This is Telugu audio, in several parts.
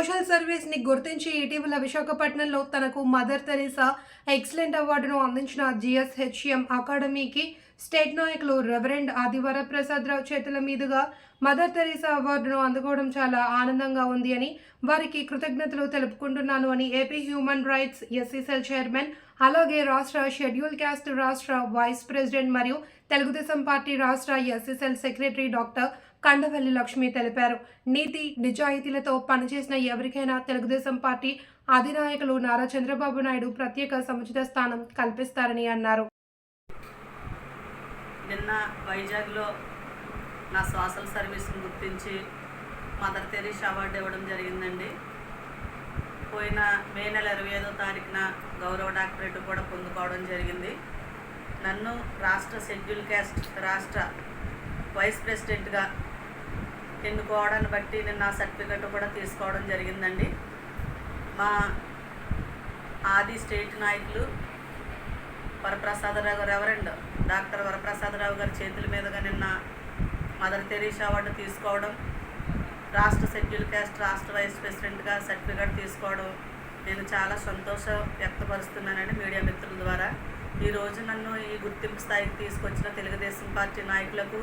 గుర్తించి ఇటీవల విశాఖపట్నంలో తనకు మదర్ తెరీసా ఎక్సలెంట్ అవార్డును అందించిన జిఎస్హెచ్ఎం అకాడమీకి స్టేట్ నాయకులు రెవరెండ్ ఆదివర ప్రసాద్ రావు చేతుల మీదుగా మదర్ తెరీసా అవార్డును అందుకోవడం చాలా ఆనందంగా ఉంది అని వారికి కృతజ్ఞతలు తెలుపుకుంటున్నాను అని AP human rights SC cell chairman అలాగే రాష్ట్ర షెడ్యూల్ క్యాస్ట్ రాష్ట్ర వైస్ ప్రెసిడెంట్ మరియు తెలుగుదేశం పార్టీ రాష్ట్ర SSL secretary doctor Kandavalli Lakshmi తెలిపారు. నీతి నిజాయితీలతో పనిచేసిన ఎవరికైనా తెలుగుదేశం పార్టీ అధినాయకులు నారా చంద్రబాబు నాయుడు ప్రత్యేక సముచిత స్థానం కల్పిస్తారని అన్నారు. నిన్న వైజాగ్లో నా సోషల్ సర్వీస్ని గుర్తించి మదర్ తెరీస్ అవార్డు ఇవ్వడం జరిగిందండి. పోయిన మే నెల ఇరవై ఐదో తారీఖున గౌరవ డాక్టరేట్ కూడా పొందుకోవడం జరిగింది. నన్ను రాష్ట్ర షెడ్యూల్ క్యాస్ట్ రాష్ట్ర వైస్ ప్రెసిడెంట్గా ఎన్నుకోవడాన్ని బట్టి నేను నా సర్టిఫికెట్ కూడా తీసుకోవడం జరిగిందండి. మా ఆది స్టేట్ నాయకులు వరప్రసాదరావు రెవరెండ్ డాక్టర్ వరప్రసాదరావు గారి చేతుల మీదుగా నిన్న మదర్ తెరీషా అవార్డు తీసుకోవడం రాష్ట్ర షెడ్యూల్ క్యాస్ట్ రాష్ట్ర వైస్ ప్రెసిడెంట్గా సర్టిఫికేట్ తీసుకోవడం నేను చాలా సంతోషం వ్యక్తపరుస్తున్నానండి మీడియా మిత్రుల ద్వారా. ఈరోజు నన్ను ఈ గుర్తింపు స్థాయికి తీసుకొచ్చిన తెలుగుదేశం పార్టీ నాయకులకు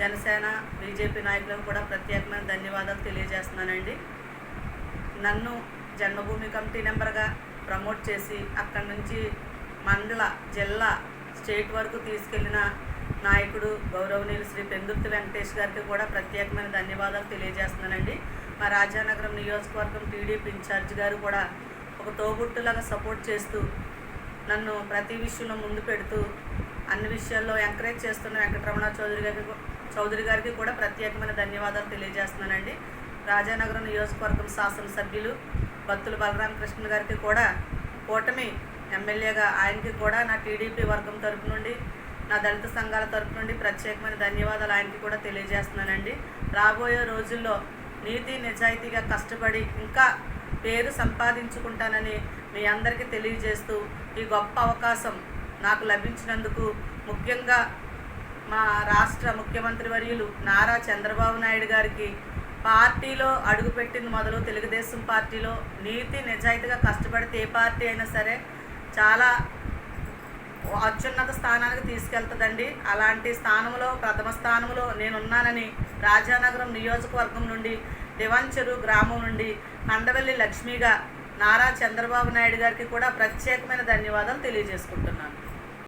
జనసేన బీజేపీ నాయకులకు కూడా ప్రత్యేకమైన ధన్యవాదాలు తెలియజేస్తున్నానండి. నన్ను జన్మభూమి కమిటీ నెంబర్గా ప్రమోట్ చేసి అక్కడి నుంచి మండల జిల్లా స్టేట్ వరకు తీసుకెళ్ళిన నాయకుడు గౌరవనీయులు శ్రీ పెందుర్తి వెంకటేష్ గారికి కూడా ప్రత్యేకమైన ధన్యవాదాలు తెలియజేస్తున్నానండి. మా రాజానగరం నియోజకవర్గం టీడీపీ ఇన్ఛార్జ్ గారు కూడా ఒక తోబుట్టులాగా సపోర్ట్ చేస్తూ నన్ను ప్రతి విషయంలో ముందు పెడుతూ అన్ని విషయాల్లో ఎంకరేజ్ చేస్తున్న వెంకటరమణ చౌదరి గారికి చౌదరి గారికి కూడా ప్రత్యేకమైన ధన్యవాదాలు తెలియజేస్తున్నానండి. రాజానగరం నియోజకవర్గం శాసనసభ్యులు భక్తులు బలరామకృష్ణ గారికి కూడా కూటమి ఎమ్మెల్యేగా ఆయనకి కూడా నా టీడీపీ వర్గం తరపు నుండి నా దళిత సంఘాల తరపు నుండి ప్రత్యేకమైన ధన్యవాదాలు ఆయనకి కూడా తెలియజేస్తున్నానండి. రాబోయే రోజుల్లో నీతి నిజాయితీగా కష్టపడి ఇంకా పేరు సంపాదించుకుంటానని మీ అందరికీ తెలియజేస్తూ ఈ గొప్ప అవకాశం నాకు లభించినందుకు ముఖ్యంగా మా రాష్ట్ర ముఖ్యమంత్రి వర్యులు నారా చంద్రబాబు నాయుడు గారికి పార్టీలో అడుగుపెట్టింది మొదలు తెలుగుదేశం పార్టీలో. నీతి నిజాయితీగా కష్టపడితే ఏ పార్టీ అయినా సరే చాలా అత్యున్నత స్థానానికి తీసుకెళ్తుందండి. అలాంటి స్థానంలో ప్రథమ స్థానంలో నేనున్నానని రాజానగరం నియోజకవర్గం నుండి దివంచెరు గ్రామం నుండి కండవల్లి లక్ష్మిగా నారా చంద్రబాబు నాయుడు గారికి కూడా ప్రత్యేకమైన ధన్యవాదాలు తెలియజేసుకుంటున్నాను.